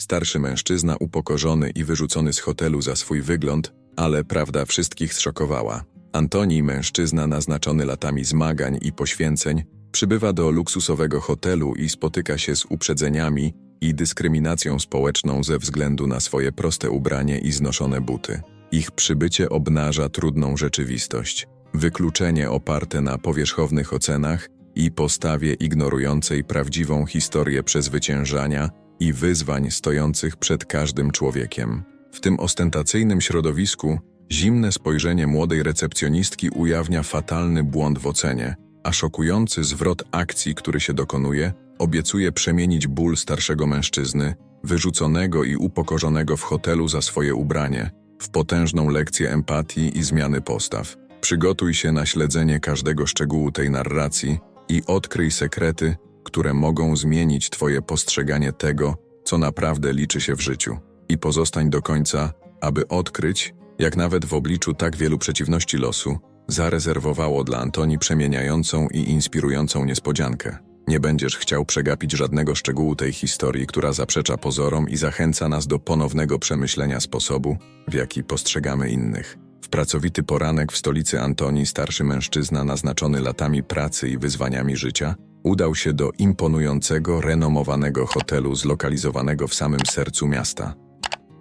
Starszy mężczyzna upokorzony i wyrzucony z hotelu za swój wygląd, ale prawda wszystkich zszokowała. Antoni, mężczyzna naznaczony latami zmagań i poświęceń, przybywa do luksusowego hotelu i spotyka się z uprzedzeniami i dyskryminacją społeczną ze względu na swoje proste ubranie i znoszone buty. Ich przybycie obnaża trudną rzeczywistość. Wykluczenie oparte na powierzchownych ocenach i postawie ignorującej prawdziwą historię przezwyciężania i wyzwań stojących przed każdym człowiekiem. W tym ostentacyjnym środowisku zimne spojrzenie młodej recepcjonistki ujawnia fatalny błąd w ocenie, a szokujący zwrot akcji, który się dokonuje, obiecuje przemienić ból starszego mężczyzny, wyrzuconego i upokorzonego w hotelu za swoje ubranie, w potężną lekcję empatii i zmiany postaw. Przygotuj się na śledzenie każdego szczegółu tej narracji i odkryj sekrety, które mogą zmienić Twoje postrzeganie tego, co naprawdę liczy się w życiu. I pozostań do końca, aby odkryć, jak nawet w obliczu tak wielu przeciwności losu, zarezerwowało dla Antoni przemieniającą i inspirującą niespodziankę. Nie będziesz chciał przegapić żadnego szczegółu tej historii, która zaprzecza pozorom i zachęca nas do ponownego przemyślenia sposobu, w jaki postrzegamy innych. W pracowity poranek w stolicy Antonii starszy mężczyzna naznaczony latami pracy i wyzwaniami życia udał się do imponującego, renomowanego hotelu zlokalizowanego w samym sercu miasta.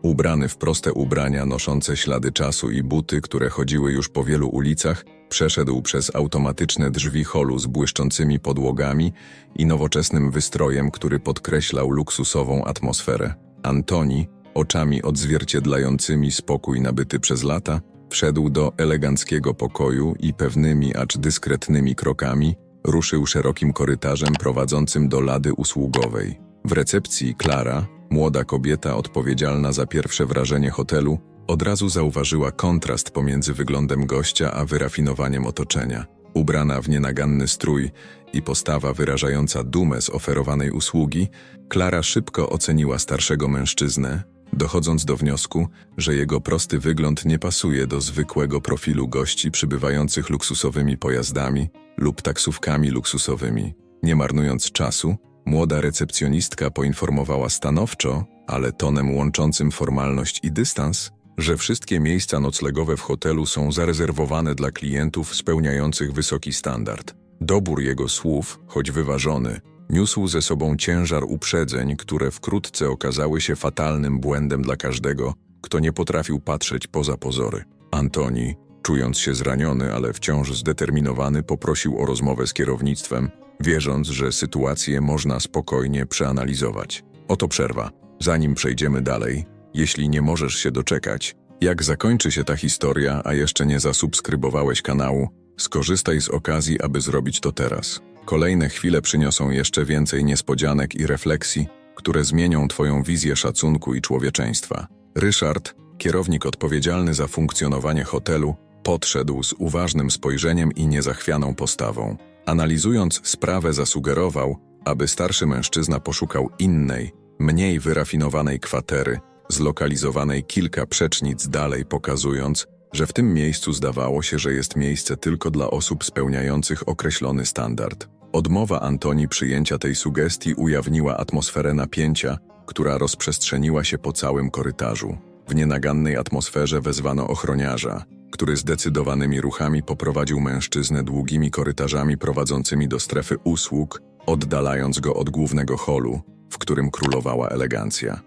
Ubrany w proste ubrania noszące ślady czasu i buty, które chodziły już po wielu ulicach, przeszedł przez automatyczne drzwi holu z błyszczącymi podłogami i nowoczesnym wystrojem, który podkreślał luksusową atmosferę. Antoni, oczami odzwierciedlającymi spokój nabyty przez lata, wszedł do eleganckiego pokoju i pewnymi, acz dyskretnymi krokami ruszył szerokim korytarzem prowadzącym do lady usługowej. W recepcji Klara, młoda kobieta odpowiedzialna za pierwsze wrażenie hotelu, od razu zauważyła kontrast pomiędzy wyglądem gościa a wyrafinowaniem otoczenia. Ubrana w nienaganny strój i postawa wyrażająca dumę z oferowanej usługi, Klara szybko oceniła starszego mężczyznę, dochodząc do wniosku, że jego prosty wygląd nie pasuje do zwykłego profilu gości przybywających luksusowymi pojazdami lub taksówkami luksusowymi. Nie marnując czasu, młoda recepcjonistka poinformowała stanowczo, ale tonem łączącym formalność i dystans, że wszystkie miejsca noclegowe w hotelu są zarezerwowane dla klientów spełniających wysoki standard. Dobór jego słów, choć wyważony, niósł ze sobą ciężar uprzedzeń, które wkrótce okazały się fatalnym błędem dla każdego, kto nie potrafił patrzeć poza pozory. Antoni, czując się zraniony, ale wciąż zdeterminowany, poprosił o rozmowę z kierownictwem, wierząc, że sytuację można spokojnie przeanalizować. Oto przerwa. Zanim przejdziemy dalej, jeśli nie możesz się doczekać, jak zakończy się ta historia, a jeszcze nie zasubskrybowałeś kanału, skorzystaj z okazji, aby zrobić to teraz. Kolejne chwile przyniosą jeszcze więcej niespodzianek i refleksji, które zmienią Twoją wizję szacunku i człowieczeństwa. Ryszard, kierownik odpowiedzialny za funkcjonowanie hotelu, podszedł z uważnym spojrzeniem i niezachwianą postawą. Analizując sprawę, zasugerował, aby starszy mężczyzna poszukał innej, mniej wyrafinowanej kwatery, zlokalizowanej kilka przecznic dalej, pokazując, że w tym miejscu zdawało się, że jest miejsce tylko dla osób spełniających określony standard. Odmowa Antoni przyjęcia tej sugestii ujawniła atmosferę napięcia, która rozprzestrzeniła się po całym korytarzu. W nienagannej atmosferze wezwano ochroniarza, który zdecydowanymi ruchami poprowadził mężczyznę długimi korytarzami prowadzącymi do strefy usług, oddalając go od głównego holu, w którym królowała elegancja.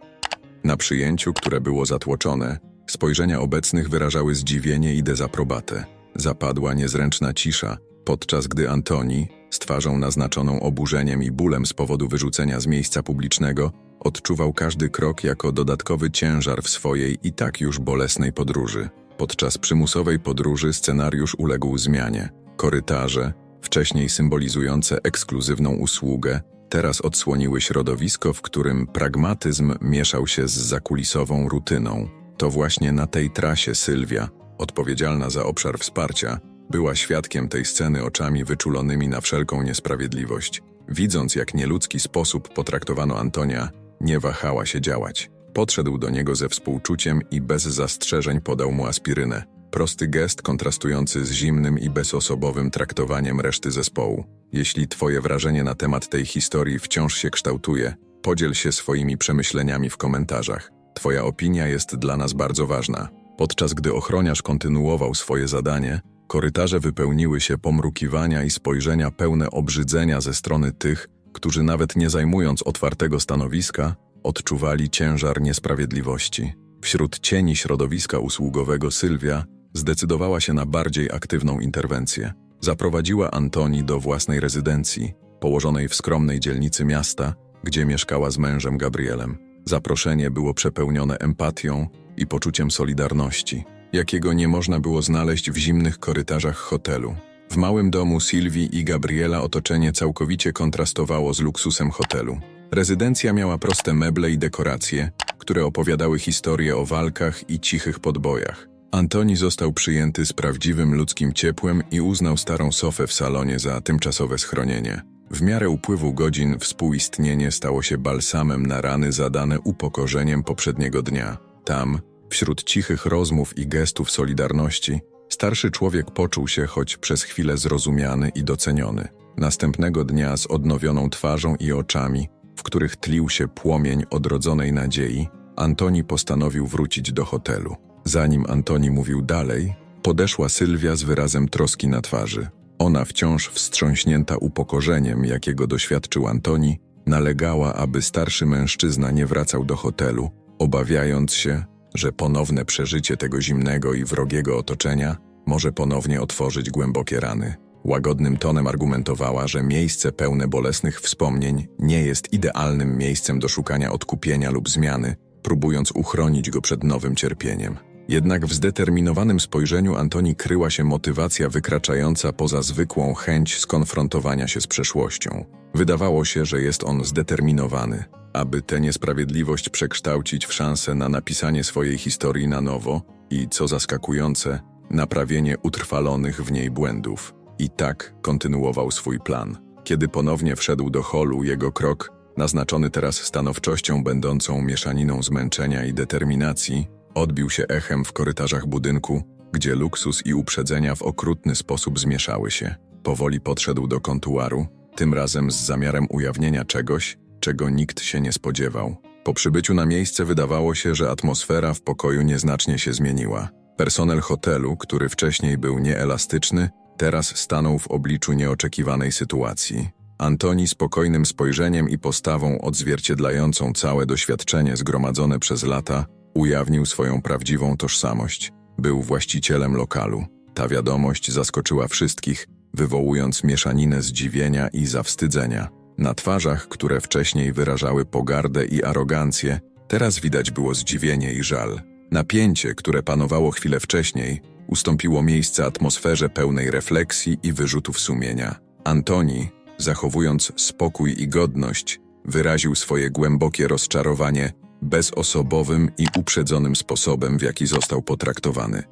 Na przyjęciu, które było zatłoczone, spojrzenia obecnych wyrażały zdziwienie i dezaprobatę. Zapadła niezręczna cisza, podczas gdy Antoni, z twarzą naznaczoną oburzeniem i bólem z powodu wyrzucenia z miejsca publicznego, odczuwał każdy krok jako dodatkowy ciężar w swojej i tak już bolesnej podróży. Podczas przymusowej podróży scenariusz uległ zmianie. Korytarze, wcześniej symbolizujące ekskluzywną usługę, teraz odsłoniły środowisko, w którym pragmatyzm mieszał się z zakulisową rutyną. To właśnie na tej trasie Sylwia, odpowiedzialna za obszar wsparcia, była świadkiem tej sceny oczami wyczulonymi na wszelką niesprawiedliwość. Widząc, jak nieludzki sposób potraktowano Antonia, nie wahała się działać. Podszedł do niego ze współczuciem i bez zastrzeżeń podał mu aspirynę. Prosty gest kontrastujący z zimnym i bezosobowym traktowaniem reszty zespołu. Jeśli twoje wrażenie na temat tej historii wciąż się kształtuje, Podziel się swoimi przemyśleniami w komentarzach. Twoja opinia jest dla nas bardzo ważna. Podczas gdy ochroniarz kontynuował swoje zadanie, korytarze wypełniły się pomrukiwania i spojrzenia pełne obrzydzenia ze strony tych, którzy nawet nie zajmując otwartego stanowiska, odczuwali ciężar niesprawiedliwości. Wśród cieni środowiska usługowego Sylwia zdecydowała się na bardziej aktywną interwencję. Zaprowadziła Antoni do własnej rezydencji, położonej w skromnej dzielnicy miasta, gdzie mieszkała z mężem Gabrielem. Zaproszenie było przepełnione empatią i poczuciem solidarności, jakiego nie można było znaleźć w zimnych korytarzach hotelu. W małym domu Sylwii i Gabriela otoczenie całkowicie kontrastowało z luksusem hotelu. Rezydencja miała proste meble i dekoracje, które opowiadały historie o walkach i cichych podbojach. Antoni został przyjęty z prawdziwym ludzkim ciepłem i uznał starą sofę w salonie za tymczasowe schronienie. W miarę upływu godzin współistnienie stało się balsamem na rany zadane upokorzeniem poprzedniego dnia. Tam, wśród cichych rozmów i gestów solidarności, starszy człowiek poczuł się choć przez chwilę zrozumiany i doceniony. Następnego dnia z odnowioną twarzą i oczami, w których tlił się płomień odrodzonej nadziei, Antoni postanowił wrócić do hotelu. Zanim Antoni mówił dalej, podeszła Sylwia z wyrazem troski na twarzy. Ona wciąż wstrząśnięta upokorzeniem, jakiego doświadczył Antoni, nalegała, aby starszy mężczyzna nie wracał do hotelu, obawiając się, że ponowne przeżycie tego zimnego i wrogiego otoczenia może ponownie otworzyć głębokie rany. Łagodnym tonem argumentowała, że miejsce pełne bolesnych wspomnień nie jest idealnym miejscem do szukania odkupienia lub zmiany, próbując uchronić go przed nowym cierpieniem. Jednak w zdeterminowanym spojrzeniu Antoni kryła się motywacja wykraczająca poza zwykłą chęć skonfrontowania się z przeszłością. Wydawało się, że jest on zdeterminowany, aby tę niesprawiedliwość przekształcić w szansę na napisanie swojej historii na nowo i, co zaskakujące, naprawienie utrwalonych w niej błędów. I tak kontynuował swój plan. Kiedy ponownie wszedł do holu, jego krok, naznaczony teraz stanowczością będącą mieszaniną zmęczenia i determinacji, odbił się echem w korytarzach budynku, gdzie luksus i uprzedzenia w okrutny sposób zmieszały się. Powoli podszedł do kontuaru, tym razem z zamiarem ujawnienia czegoś, czego nikt się nie spodziewał. Po przybyciu na miejsce wydawało się, że atmosfera w pokoju nieznacznie się zmieniła. Personel hotelu, który wcześniej był nieelastyczny, teraz stanął w obliczu nieoczekiwanej sytuacji. Antoni spokojnym spojrzeniem i postawą odzwierciedlającą całe doświadczenie zgromadzone przez lata, ujawnił swoją prawdziwą tożsamość. Był właścicielem lokalu. Ta wiadomość zaskoczyła wszystkich, wywołując mieszaninę zdziwienia i zawstydzenia. Na twarzach, które wcześniej wyrażały pogardę i arogancję, teraz widać było zdziwienie i żal. Napięcie, które panowało chwilę wcześniej, ustąpiło miejsce atmosferze pełnej refleksji i wyrzutów sumienia. Antoni, zachowując spokój i godność, wyraził swoje głębokie rozczarowanie bezosobowym i uprzedzonym sposobem, w jaki został potraktowany.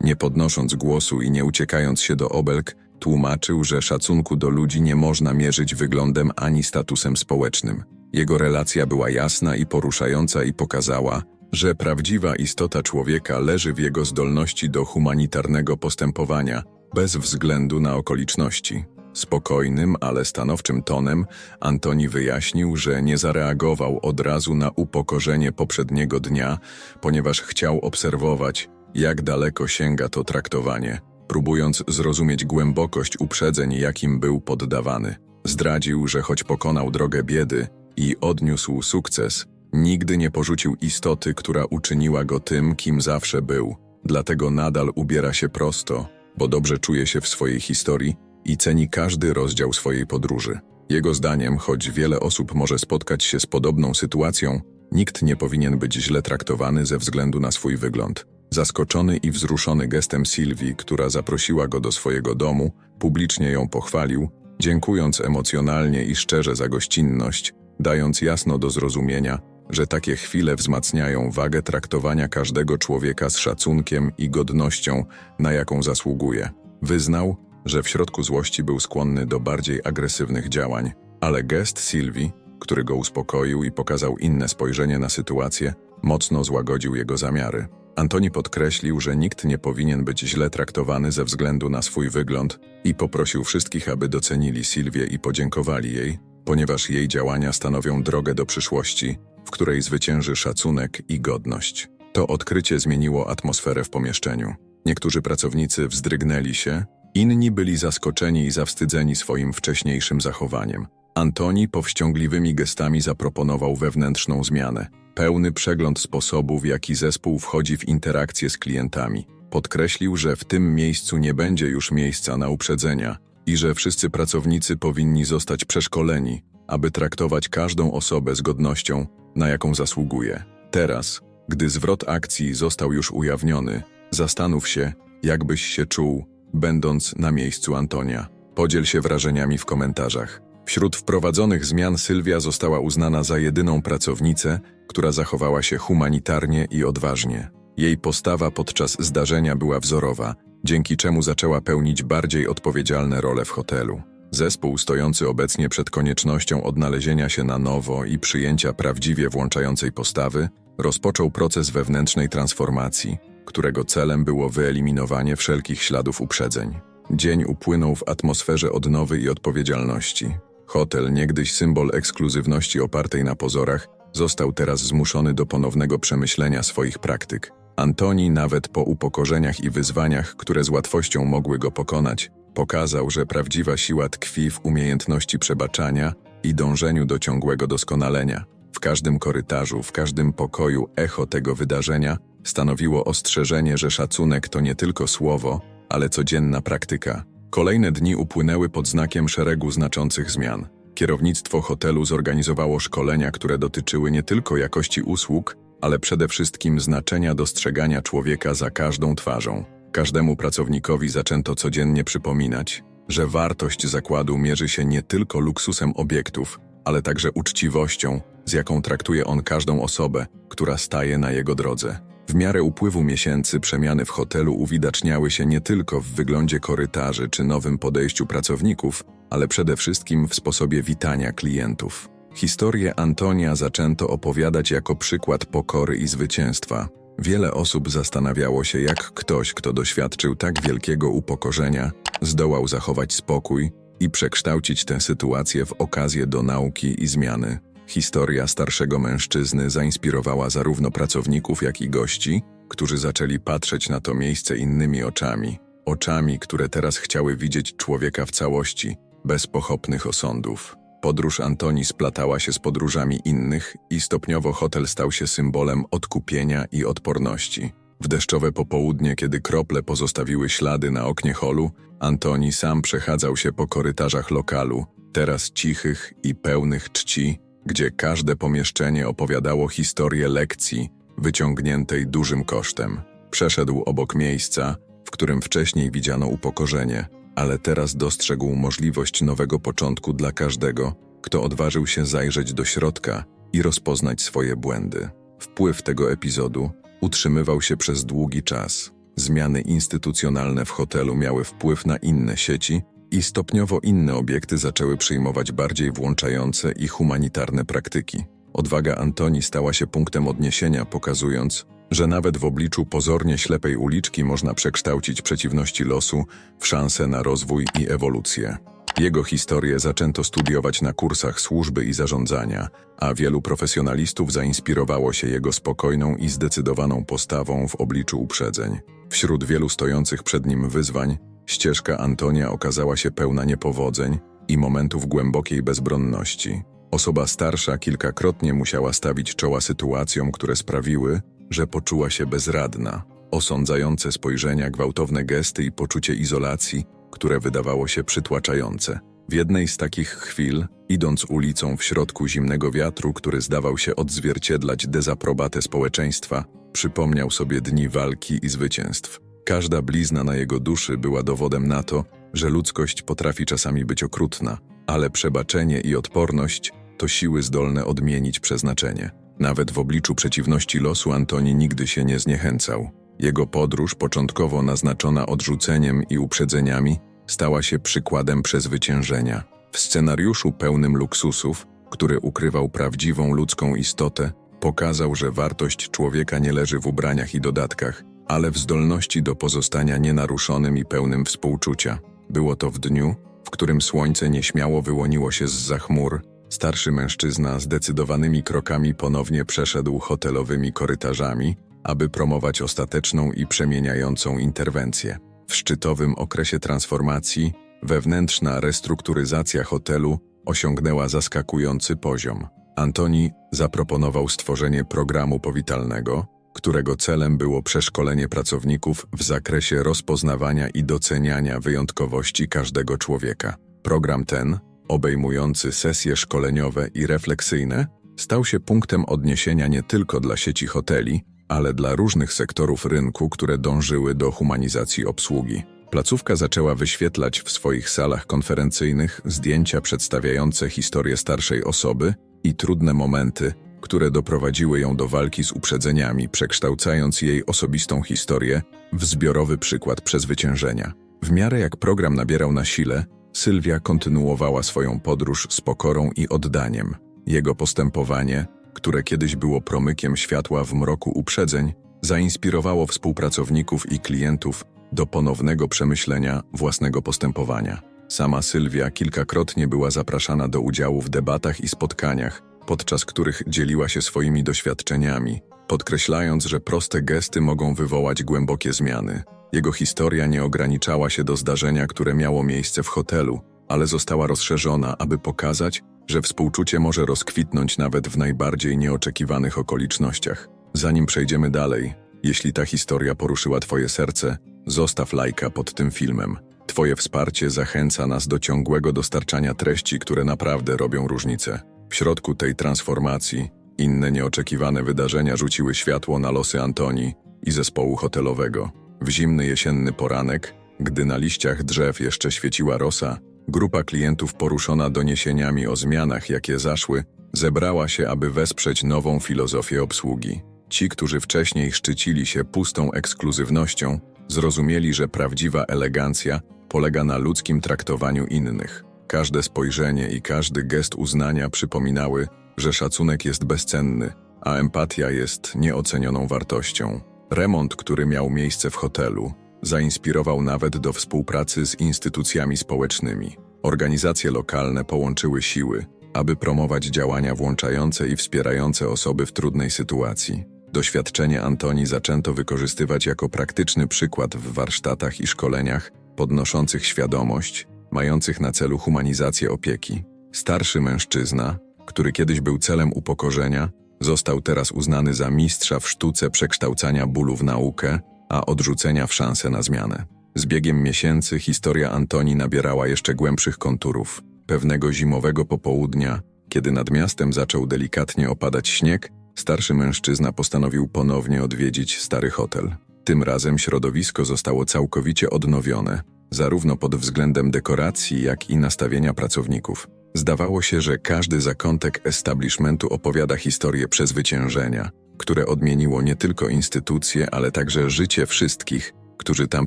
Nie podnosząc głosu i nie uciekając się do obelg, tłumaczył, że szacunku do ludzi nie można mierzyć wyglądem ani statusem społecznym. Jego relacja była jasna i poruszająca i pokazała, że prawdziwa istota człowieka leży w jego zdolności do humanitarnego postępowania, bez względu na okoliczności. Spokojnym, ale stanowczym tonem Antoni wyjaśnił, że nie zareagował od razu na upokorzenie poprzedniego dnia, ponieważ chciał obserwować, jak daleko sięga to traktowanie, próbując zrozumieć głębokość uprzedzeń, jakim był poddawany. Zdradził, że choć pokonał drogę biedy i odniósł sukces, nigdy nie porzucił istoty, która uczyniła go tym, kim zawsze był. Dlatego nadal ubiera się prosto, bo dobrze czuje się w swojej historii i ceni każdy rozdział swojej podróży. Jego zdaniem, choć wiele osób może spotkać się z podobną sytuacją, nikt nie powinien być źle traktowany ze względu na swój wygląd. Zaskoczony i wzruszony gestem Sylwii, która zaprosiła go do swojego domu, publicznie ją pochwalił, dziękując emocjonalnie i szczerze za gościnność, dając jasno do zrozumienia, że takie chwile wzmacniają wagę traktowania każdego człowieka z szacunkiem i godnością, na jaką zasługuje. Wyznał, że w środku złości był skłonny do bardziej agresywnych działań, ale gest Sylwii, który go uspokoił i pokazał inne spojrzenie na sytuację, mocno złagodził jego zamiary. Antoni podkreślił, że nikt nie powinien być źle traktowany ze względu na swój wygląd i poprosił wszystkich, aby docenili Sylwię i podziękowali jej, ponieważ jej działania stanowią drogę do przyszłości, w której zwycięży szacunek i godność. To odkrycie zmieniło atmosferę w pomieszczeniu. Niektórzy pracownicy wzdrygnęli się, inni byli zaskoczeni i zawstydzeni swoim wcześniejszym zachowaniem. Antoni powściągliwymi gestami zaproponował wewnętrzną zmianę, pełny przegląd sposobów, w jaki zespół wchodzi w interakcję z klientami. Podkreślił, że w tym miejscu nie będzie już miejsca na uprzedzenia i że wszyscy pracownicy powinni zostać przeszkoleni, aby traktować każdą osobę z godnością, na jaką zasługuje. Teraz, gdy zwrot akcji został już ujawniony, zastanów się, jakbyś się czuł, będąc na miejscu Antonia. Podziel się wrażeniami w komentarzach. Wśród wprowadzonych zmian Sylwia została uznana za jedyną pracownicę, która zachowała się humanitarnie i odważnie. Jej postawa podczas zdarzenia była wzorowa, dzięki czemu zaczęła pełnić bardziej odpowiedzialne role w hotelu. Zespół stojący obecnie przed koniecznością odnalezienia się na nowo i przyjęcia prawdziwie włączającej postawy, rozpoczął proces wewnętrznej transformacji, którego celem było wyeliminowanie wszelkich śladów uprzedzeń. Dzień upłynął w atmosferze odnowy i odpowiedzialności. Hotel, niegdyś symbol ekskluzywności opartej na pozorach, został teraz zmuszony do ponownego przemyślenia swoich praktyk. Antoni, nawet po upokorzeniach i wyzwaniach, które z łatwością mogły go pokonać, pokazał, że prawdziwa siła tkwi w umiejętności przebaczania i dążeniu do ciągłego doskonalenia. W każdym korytarzu, w każdym pokoju echo tego wydarzenia stanowiło ostrzeżenie, że szacunek to nie tylko słowo, ale codzienna praktyka. Kolejne dni upłynęły pod znakiem szeregu znaczących zmian. Kierownictwo hotelu zorganizowało szkolenia, które dotyczyły nie tylko jakości usług, ale przede wszystkim znaczenia dostrzegania człowieka za każdą twarzą. Każdemu pracownikowi zaczęto codziennie przypominać, że wartość zakładu mierzy się nie tylko luksusem obiektów, ale także uczciwością, z jaką traktuje on każdą osobę, która staje na jego drodze. W miarę upływu miesięcy przemiany w hotelu uwidaczniały się nie tylko w wyglądzie korytarzy czy nowym podejściu pracowników, ale przede wszystkim w sposobie witania klientów. Historię Antonia zaczęto opowiadać jako przykład pokory i zwycięstwa. Wiele osób zastanawiało się, jak ktoś, kto doświadczył tak wielkiego upokorzenia, zdołał zachować spokój i przekształcić tę sytuację w okazję do nauki i zmiany. Historia starszego mężczyzny zainspirowała zarówno pracowników, jak i gości, którzy zaczęli patrzeć na to miejsce innymi oczami. Oczami, które teraz chciały widzieć człowieka w całości, bez pochopnych osądów. Podróż Antoni splatała się z podróżami innych i stopniowo hotel stał się symbolem odkupienia i odporności. W deszczowe popołudnie, kiedy krople pozostawiły ślady na oknie holu, Antoni sam przechadzał się po korytarzach lokalu, teraz cichych i pełnych czci, gdzie każde pomieszczenie opowiadało historię lekcji wyciągniętej dużym kosztem. Przeszedł obok miejsca, w którym wcześniej widziano upokorzenie, ale teraz dostrzegł możliwość nowego początku dla każdego, kto odważył się zajrzeć do środka i rozpoznać swoje błędy. Wpływ tego epizodu utrzymywał się przez długi czas. Zmiany instytucjonalne w hotelu miały wpływ na inne sieci i stopniowo inne obiekty zaczęły przyjmować bardziej włączające i humanitarne praktyki. Odwaga Antoni stała się punktem odniesienia, pokazując, że nawet w obliczu pozornie ślepej uliczki można przekształcić przeciwności losu w szansę na rozwój i ewolucję. Jego historię zaczęto studiować na kursach służby i zarządzania, a wielu profesjonalistów zainspirowało się jego spokojną i zdecydowaną postawą w obliczu uprzedzeń. Wśród wielu stojących przed nim wyzwań, ścieżka Antonia okazała się pełna niepowodzeń i momentów głębokiej bezbronności. Osoba starsza kilkakrotnie musiała stawić czoła sytuacjom, które sprawiły, że poczuła się bezradna. Osądzające spojrzenia, gwałtowne gesty i poczucie izolacji, które wydawało się przytłaczające. W jednej z takich chwil, idąc ulicą w środku zimnego wiatru, który zdawał się odzwierciedlać dezaprobatę społeczeństwa, przypomniał sobie dni walki i zwycięstw. Każda blizna na jego duszy była dowodem na to, że ludzkość potrafi czasami być okrutna, ale przebaczenie i odporność to siły zdolne odmienić przeznaczenie. Nawet w obliczu przeciwności losu Antoni nigdy się nie zniechęcał. Jego podróż, początkowo naznaczona odrzuceniem i uprzedzeniami, stała się przykładem przezwyciężenia. W scenariuszu pełnym luksusów, który ukrywał prawdziwą ludzką istotę, pokazał, że wartość człowieka nie leży w ubraniach i dodatkach, ale w zdolności do pozostania nienaruszonym i pełnym współczucia. Było to w dniu, w którym słońce nieśmiało wyłoniło się z za chmur, Starszy mężczyzna zdecydowanymi krokami ponownie przeszedł hotelowymi korytarzami, aby promować ostateczną i przemieniającą interwencję. W szczytowym okresie transformacji wewnętrzna restrukturyzacja hotelu osiągnęła zaskakujący poziom. Antoni zaproponował stworzenie programu powitalnego, którego celem było przeszkolenie pracowników w zakresie rozpoznawania i doceniania wyjątkowości każdego człowieka. Program ten, obejmujący sesje szkoleniowe i refleksyjne, stał się punktem odniesienia nie tylko dla sieci hoteli, ale dla różnych sektorów rynku, które dążyły do humanizacji obsługi. Placówka zaczęła wyświetlać w swoich salach konferencyjnych zdjęcia przedstawiające historię starszej osoby i trudne momenty, które doprowadziły ją do walki z uprzedzeniami, przekształcając jej osobistą historię w zbiorowy przykład przezwyciężenia. W miarę jak program nabierał na sile, Sylwia kontynuowała swoją podróż z pokorą i oddaniem. Jego postępowanie, które kiedyś było promykiem światła w mroku uprzedzeń, zainspirowało współpracowników i klientów do ponownego przemyślenia własnego postępowania. Sama Sylwia kilkakrotnie była zapraszana do udziału w debatach i spotkaniach, podczas których dzieliła się swoimi doświadczeniami, podkreślając, że proste gesty mogą wywołać głębokie zmiany. Jego historia nie ograniczała się do zdarzenia, które miało miejsce w hotelu, ale została rozszerzona, aby pokazać, że współczucie może rozkwitnąć nawet w najbardziej nieoczekiwanych okolicznościach. Zanim przejdziemy dalej, jeśli ta historia poruszyła Twoje serce, zostaw lajka pod tym filmem. Twoje wsparcie zachęca nas do ciągłego dostarczania treści, które naprawdę robią różnicę. W środku tej transformacji inne nieoczekiwane wydarzenia rzuciły światło na losy Antoni i zespołu hotelowego. W zimny jesienny poranek, gdy na liściach drzew jeszcze świeciła rosa, grupa klientów poruszona doniesieniami o zmianach, jakie zaszły, zebrała się, aby wesprzeć nową filozofię obsługi. Ci, którzy wcześniej szczycili się pustą ekskluzywnością, zrozumieli, że prawdziwa elegancja polega na ludzkim traktowaniu innych. Każde spojrzenie i każdy gest uznania przypominały, że szacunek jest bezcenny, a empatia jest nieocenioną wartością. Remont, który miał miejsce w hotelu, zainspirował nawet do współpracy z instytucjami społecznymi. Organizacje lokalne połączyły siły, aby promować działania włączające i wspierające osoby w trudnej sytuacji. Doświadczenie Antoni zaczęto wykorzystywać jako praktyczny przykład w warsztatach i szkoleniach podnoszących świadomość, mających na celu humanizację opieki. Starszy mężczyzna, który kiedyś był celem upokorzenia, został teraz uznany za mistrza w sztuce przekształcania bólu w naukę, a odrzucenia w szansę na zmianę. Z biegiem miesięcy historia Antoni nabierała jeszcze głębszych konturów. Pewnego zimowego popołudnia, kiedy nad miastem zaczął delikatnie opadać śnieg, starszy mężczyzna postanowił ponownie odwiedzić stary hotel. Tym razem środowisko zostało całkowicie odnowione, zarówno pod względem dekoracji, jak i nastawienia pracowników. Zdawało się, że każdy zakątek establishmentu opowiada historię przezwyciężenia, które odmieniło nie tylko instytucje, ale także życie wszystkich, którzy tam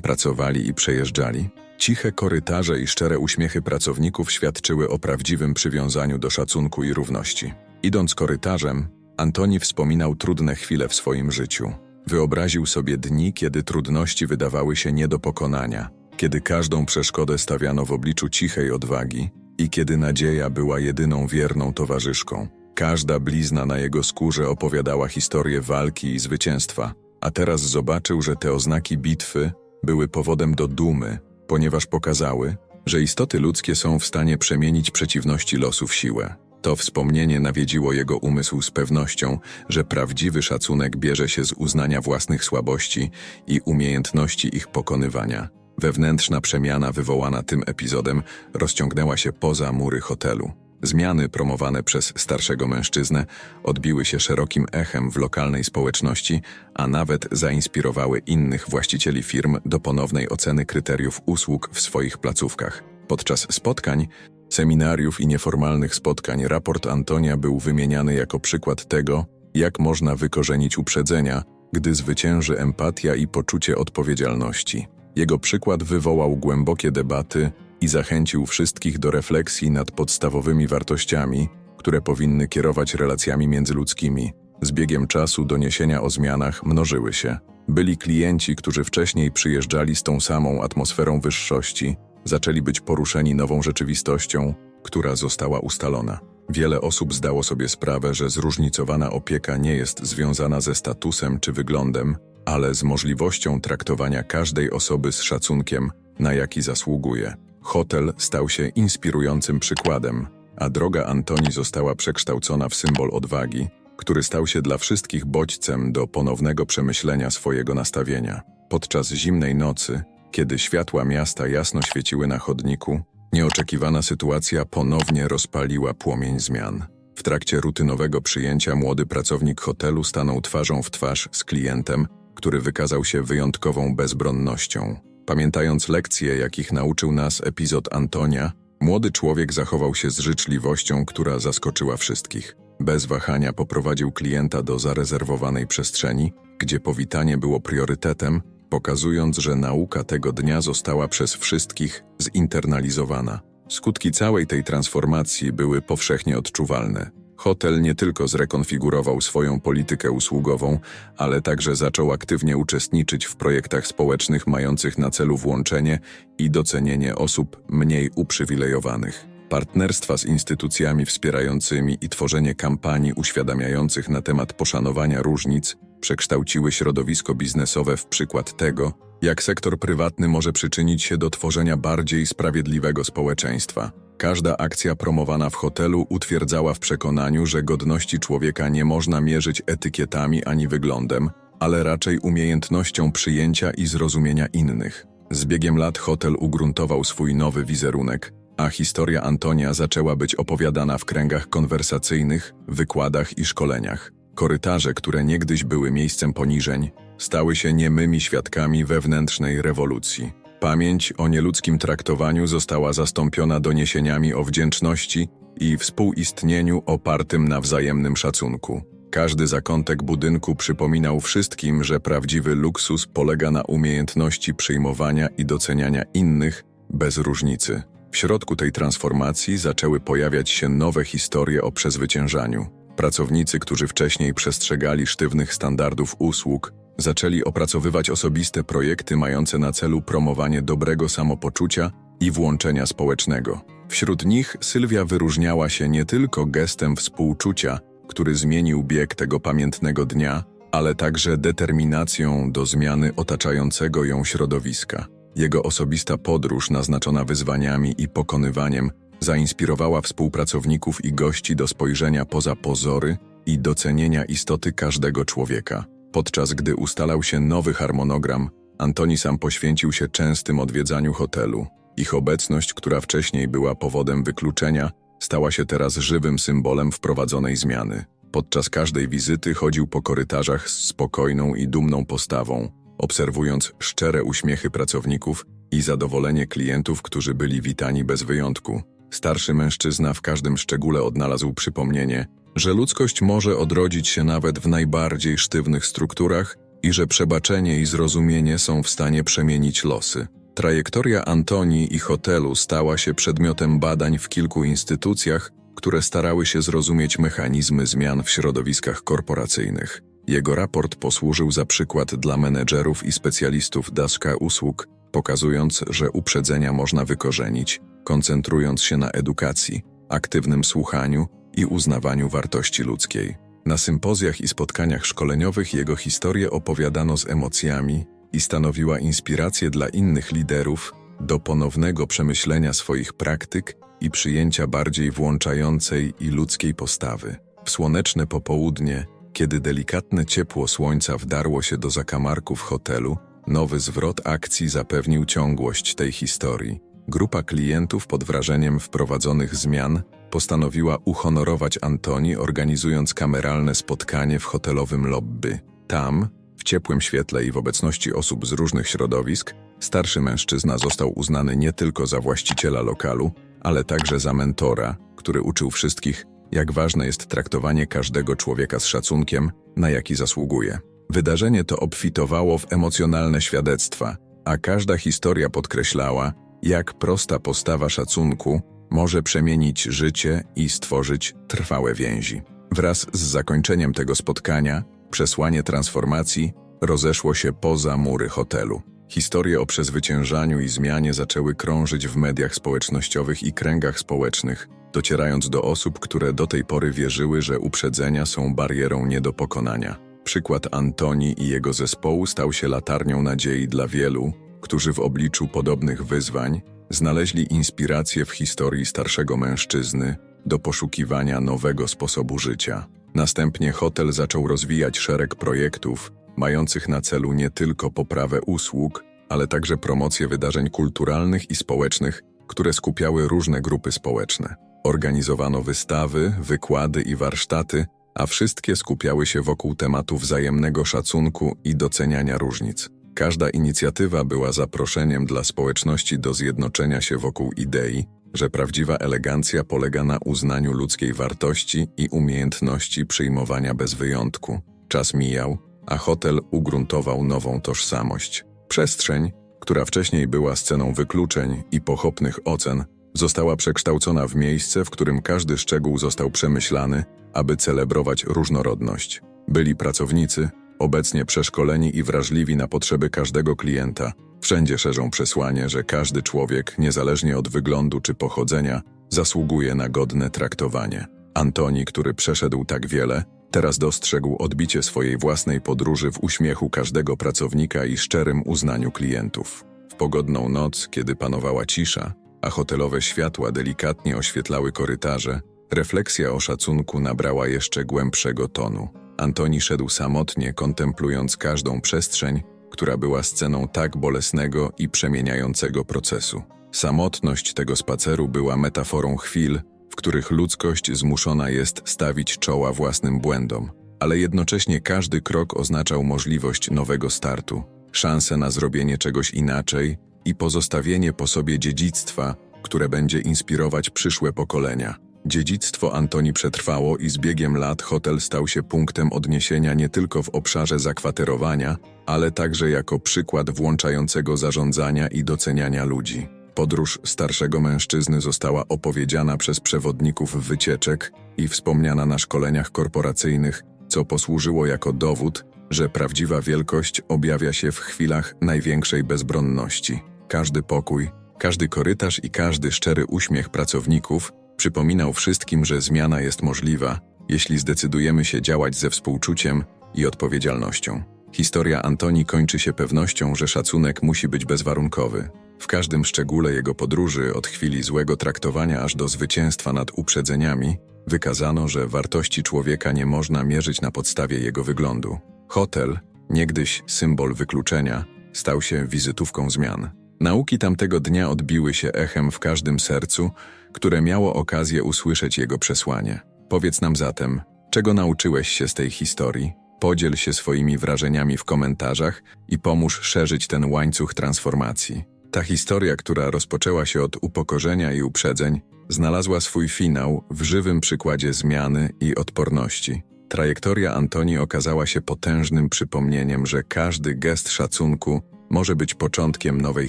pracowali i przejeżdżali. Ciche korytarze i szczere uśmiechy pracowników świadczyły o prawdziwym przywiązaniu do szacunku i równości. Idąc korytarzem, Antoni wspominał trudne chwile w swoim życiu. Wyobraził sobie dni, kiedy trudności wydawały się nie do pokonania, kiedy każdą przeszkodę stawiano w obliczu cichej odwagi i kiedy nadzieja była jedyną wierną towarzyszką. Każda blizna na jego skórze opowiadała historię walki i zwycięstwa, a teraz zobaczył, że te oznaki bitwy były powodem do dumy, ponieważ pokazały, że istoty ludzkie są w stanie przemienić przeciwności losu w siłę. To wspomnienie nawiedziło jego umysł z pewnością, że prawdziwy szacunek bierze się z uznania własnych słabości i umiejętności ich pokonywania. Wewnętrzna przemiana wywołana tym epizodem rozciągnęła się poza mury hotelu. Zmiany promowane przez starszego mężczyznę odbiły się szerokim echem w lokalnej społeczności, a nawet zainspirowały innych właścicieli firm do ponownej oceny kryteriów usług w swoich placówkach. Podczas spotkań, seminariów i nieformalnych spotkań raport Antonia był wymieniany jako przykład tego, jak można wykorzenić uprzedzenia, gdy zwycięży empatia i poczucie odpowiedzialności. Jego przykład wywołał głębokie debaty i zachęcił wszystkich do refleksji nad podstawowymi wartościami, które powinny kierować relacjami międzyludzkimi. Z biegiem czasu doniesienia o zmianach mnożyły się. Byli klienci, którzy wcześniej przyjeżdżali z tą samą atmosferą wyższości, zaczęli być poruszeni nową rzeczywistością, która została ustalona. Wiele osób zdało sobie sprawę, że zróżnicowana opieka nie jest związana ze statusem czy wyglądem, ale z możliwością traktowania każdej osoby z szacunkiem, na jaki zasługuje. Hotel stał się inspirującym przykładem, a droga Antoni została przekształcona w symbol odwagi, który stał się dla wszystkich bodźcem do ponownego przemyślenia swojego nastawienia. Podczas zimnej nocy, kiedy światła miasta jasno świeciły na chodniku, nieoczekiwana sytuacja ponownie rozpaliła płomień zmian. W trakcie rutynowego przyjęcia młody pracownik hotelu stanął twarzą w twarz z klientem, który wykazał się wyjątkową bezbronnością. Pamiętając lekcje, jakich nauczył nas epizod Antonia, młody człowiek zachował się z życzliwością, która zaskoczyła wszystkich. Bez wahania poprowadził klienta do zarezerwowanej przestrzeni, gdzie powitanie było priorytetem, pokazując, że nauka tego dnia została przez wszystkich zinternalizowana. Skutki całej tej transformacji były powszechnie odczuwalne. Hotel nie tylko zrekonfigurował swoją politykę usługową, ale także zaczął aktywnie uczestniczyć w projektach społecznych mających na celu włączenie i docenienie osób mniej uprzywilejowanych. Partnerstwa z instytucjami wspierającymi i tworzenie kampanii uświadamiających na temat poszanowania różnic przekształciły środowisko biznesowe w przykład tego, jak sektor prywatny może przyczynić się do tworzenia bardziej sprawiedliwego społeczeństwa. Każda akcja promowana w hotelu utwierdzała w przekonaniu, że godności człowieka nie można mierzyć etykietami ani wyglądem, ale raczej umiejętnością przyjęcia i zrozumienia innych. Z biegiem lat hotel ugruntował swój nowy wizerunek, a historia Antonia zaczęła być opowiadana w kręgach konwersacyjnych, wykładach i szkoleniach. Korytarze, które niegdyś były miejscem poniżeń, stały się niemymi świadkami wewnętrznej rewolucji. Pamięć o nieludzkim traktowaniu została zastąpiona doniesieniami o wdzięczności i współistnieniu opartym na wzajemnym szacunku. Każdy zakątek budynku przypominał wszystkim, że prawdziwy luksus polega na umiejętności przyjmowania i doceniania innych bez różnicy. W środku tej transformacji zaczęły pojawiać się nowe historie o przezwyciężaniu. Pracownicy, którzy wcześniej przestrzegali sztywnych standardów usług, zaczęli opracowywać osobiste projekty mające na celu promowanie dobrego samopoczucia i włączenia społecznego. Wśród nich Sylwia wyróżniała się nie tylko gestem współczucia, który zmienił bieg tego pamiętnego dnia, ale także determinacją do zmiany otaczającego ją środowiska. Jego osobista podróż naznaczona wyzwaniami i pokonywaniem zainspirowała współpracowników i gości do spojrzenia poza pozory i docenienia istoty każdego człowieka. Podczas gdy ustalał się nowy harmonogram, Antoni sam poświęcił się częstym odwiedzaniu hotelu. Ich obecność, która wcześniej była powodem wykluczenia, stała się teraz żywym symbolem wprowadzonej zmiany. Podczas każdej wizyty chodził po korytarzach z spokojną i dumną postawą, obserwując szczere uśmiechy pracowników i zadowolenie klientów, którzy byli witani bez wyjątku. Starszy mężczyzna w każdym szczególe odnalazł przypomnienie, że ludzkość może odrodzić się nawet w najbardziej sztywnych strukturach i że przebaczenie i zrozumienie są w stanie przemienić losy. Trajektoria Antonii i hotelu stała się przedmiotem badań w kilku instytucjach, które starały się zrozumieć mechanizmy zmian w środowiskach korporacyjnych. Jego raport posłużył za przykład dla menedżerów i specjalistów daszka usług, pokazując, że uprzedzenia można wykorzenić, koncentrując się na edukacji, aktywnym słuchaniu i uznawaniu wartości ludzkiej. Na sympozjach i spotkaniach szkoleniowych jego historię opowiadano z emocjami i stanowiła inspirację dla innych liderów do ponownego przemyślenia swoich praktyk i przyjęcia bardziej włączającej i ludzkiej postawy. W słoneczne popołudnie, kiedy delikatne ciepło słońca wdarło się do zakamarków hotelu, nowy zwrot akcji zapewnił ciągłość tej historii. Grupa klientów pod wrażeniem wprowadzonych zmian postanowiła uhonorować Antoni, organizując kameralne spotkanie w hotelowym lobby. Tam, w ciepłym świetle i w obecności osób z różnych środowisk, starszy mężczyzna został uznany nie tylko za właściciela lokalu, ale także za mentora, który uczył wszystkich, jak ważne jest traktowanie każdego człowieka z szacunkiem, na jaki zasługuje. Wydarzenie to obfitowało w emocjonalne świadectwa, a każda historia podkreślała, jak prosta postawa szacunku może przemienić życie i stworzyć trwałe więzi. Wraz z zakończeniem tego spotkania, przesłanie transformacji rozeszło się poza mury hotelu. Historie o przezwyciężaniu i zmianie zaczęły krążyć w mediach społecznościowych i kręgach społecznych, docierając do osób, które do tej pory wierzyły, że uprzedzenia są barierą nie do pokonania. Przykład Antoni i jego zespołu stał się latarnią nadziei dla wielu, którzy w obliczu podobnych wyzwań znaleźli inspirację w historii starszego mężczyzny do poszukiwania nowego sposobu życia. Następnie hotel zaczął rozwijać szereg projektów, mających na celu nie tylko poprawę usług, ale także promocję wydarzeń kulturalnych i społecznych, które skupiały różne grupy społeczne. Organizowano wystawy, wykłady i warsztaty, a wszystkie skupiały się wokół tematu wzajemnego szacunku i doceniania różnic. Każda inicjatywa była zaproszeniem dla społeczności do zjednoczenia się wokół idei, że prawdziwa elegancja polega na uznaniu ludzkiej wartości i umiejętności przyjmowania bez wyjątku. Czas mijał, a hotel ugruntował nową tożsamość. Przestrzeń, która wcześniej była sceną wykluczeń i pochopnych ocen, została przekształcona w miejsce, w którym każdy szczegół został przemyślany, aby celebrować różnorodność. Byli pracownicy, obecnie przeszkoleni i wrażliwi na potrzeby każdego klienta, wszędzie szerzą przesłanie, że każdy człowiek, niezależnie od wyglądu czy pochodzenia, zasługuje na godne traktowanie. Antoni, który przeszedł tak wiele, teraz dostrzegł odbicie swojej własnej podróży w uśmiechu każdego pracownika i szczerym uznaniu klientów. W pogodną noc, kiedy panowała cisza, a hotelowe światła delikatnie oświetlały korytarze, refleksja o szacunku nabrała jeszcze głębszego tonu. Antoni szedł samotnie, kontemplując każdą przestrzeń, która była sceną tak bolesnego i przemieniającego procesu. Samotność tego spaceru była metaforą chwil, w których ludzkość zmuszona jest stawić czoła własnym błędom, ale jednocześnie każdy krok oznaczał możliwość nowego startu, szansę na zrobienie czegoś inaczej i pozostawienie po sobie dziedzictwa, które będzie inspirować przyszłe pokolenia. Dziedzictwo Antoni przetrwało i z biegiem lat hotel stał się punktem odniesienia nie tylko w obszarze zakwaterowania, ale także jako przykład włączającego zarządzania i doceniania ludzi. Podróż starszego mężczyzny została opowiedziana przez przewodników wycieczek i wspomniana na szkoleniach korporacyjnych, co posłużyło jako dowód, że prawdziwa wielkość objawia się w chwilach największej bezbronności. Każdy pokój, każdy korytarz i każdy szczery uśmiech pracowników przypominał wszystkim, że zmiana jest możliwa, jeśli zdecydujemy się działać ze współczuciem i odpowiedzialnością. Historia Antoni kończy się pewnością, że szacunek musi być bezwarunkowy. W każdym szczególe jego podróży, od chwili złego traktowania aż do zwycięstwa nad uprzedzeniami, wykazano, że wartości człowieka nie można mierzyć na podstawie jego wyglądu. Hotel, niegdyś symbol wykluczenia, stał się wizytówką zmian. Nauki tamtego dnia odbiły się echem w każdym sercu, które miało okazję usłyszeć jego przesłanie. Powiedz nam zatem, czego nauczyłeś się z tej historii? Podziel się swoimi wrażeniami w komentarzach i pomóż szerzyć ten łańcuch transformacji. Ta historia, która rozpoczęła się od upokorzenia i uprzedzeń, znalazła swój finał w żywym przykładzie zmiany i odporności. Trajektoria Antoni okazała się potężnym przypomnieniem, że każdy gest szacunku może być początkiem nowej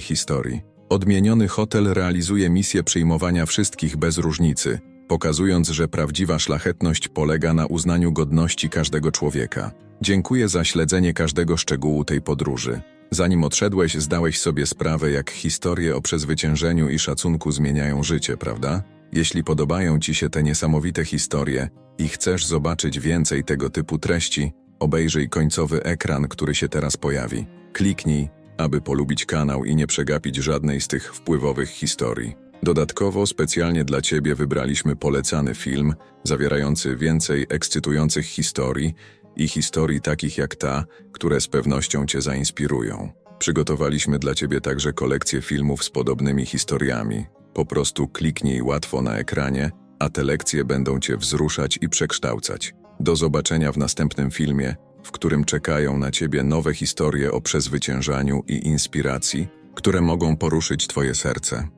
historii. Odmieniony hotel realizuje misję przyjmowania wszystkich bez różnicy, pokazując, że prawdziwa szlachetność polega na uznaniu godności każdego człowieka. Dziękuję za śledzenie każdego szczegółu tej podróży. Zanim odszedłeś, zdałeś sobie sprawę, jak historie o przezwyciężeniu i szacunku zmieniają życie, prawda? Jeśli podobają Ci się te niesamowite historie i chcesz zobaczyć więcej tego typu treści, obejrzyj końcowy ekran, który się teraz pojawi. Kliknij, aby polubić kanał i nie przegapić żadnej z tych wpływowych historii. Dodatkowo specjalnie dla Ciebie wybraliśmy polecany film, zawierający więcej ekscytujących historii i historii takich jak ta, które z pewnością Cię zainspirują. Przygotowaliśmy dla Ciebie także kolekcję filmów z podobnymi historiami. Po prostu kliknij łatwo na ekranie, a te lekcje będą Cię wzruszać i przekształcać. Do zobaczenia w następnym filmie, w którym czekają na Ciebie nowe historie o przezwyciężaniu i inspiracji, które mogą poruszyć Twoje serce.